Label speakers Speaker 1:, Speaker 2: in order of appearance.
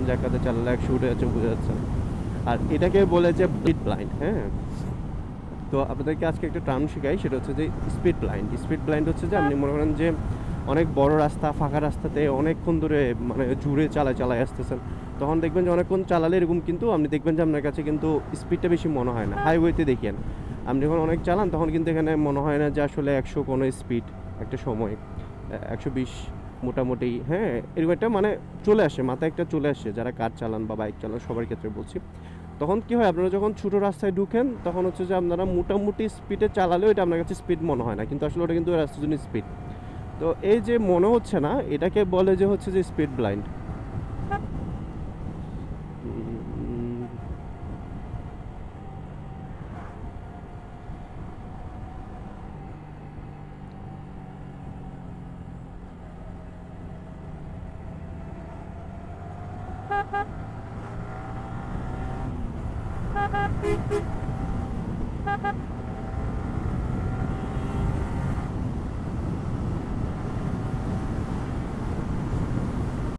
Speaker 1: কোন জায়গাতে চালালে একশো উঠে যাচ্ছে বোঝা যাচ্ছে। আর এটাকে বলে যে স্পিড ব্লাইন্ড হ্যাঁ? তো আপনাদেরকে আজকে একটা টার্ম শেখাই, সেটা হচ্ছে যে স্পিড ব্লাইন্ড স্পিড ব্লাইন্ড হচ্ছে যে আপনি মনে করেন যে অনেক বড় রাস্তা, ফাঁকা রাস্তাতে অনেকক্ষণ ধরে মানে জুড়ে চালায় চালায় আসতেছেন। তখন দেখবেন যে অনেকক্ষণ চালালে এরকম কিন্তু আপনি দেখবেন যে আপনার কাছে কিন্তু স্পিডটা বেশি মনে হয় না। হাইওয়েতে দেখেন, আপনি যখন অনেক চালান, তখন কিন্তু এখানে মনে হয় না যে আসলে একশো কোনো স্পিড একটা সময়, একশো বিশ মোটামুটি হ্যাঁ এরকম একটা মানে চলে আসে, মাথায় একটা চলে আসে, যারা কার চালান বা বাইক চালান, সবার ক্ষেত্রে বলছি। তখন কি হয়, আপনারা যখন ছোটো রাস্তায় ঢুকেন, তখন হচ্ছে যে আপনারা মোটামুটি স্পিডে চালালেও এটা আপনার কাছে স্পিড মনে হয় না, কিন্তু আসলে ওটা কিন্তু রাস্তার জন্য স্পিড তো এই যে মনে হচ্ছে না, এটাকে বলে যে হচ্ছে যে speed blind Ha ha ha!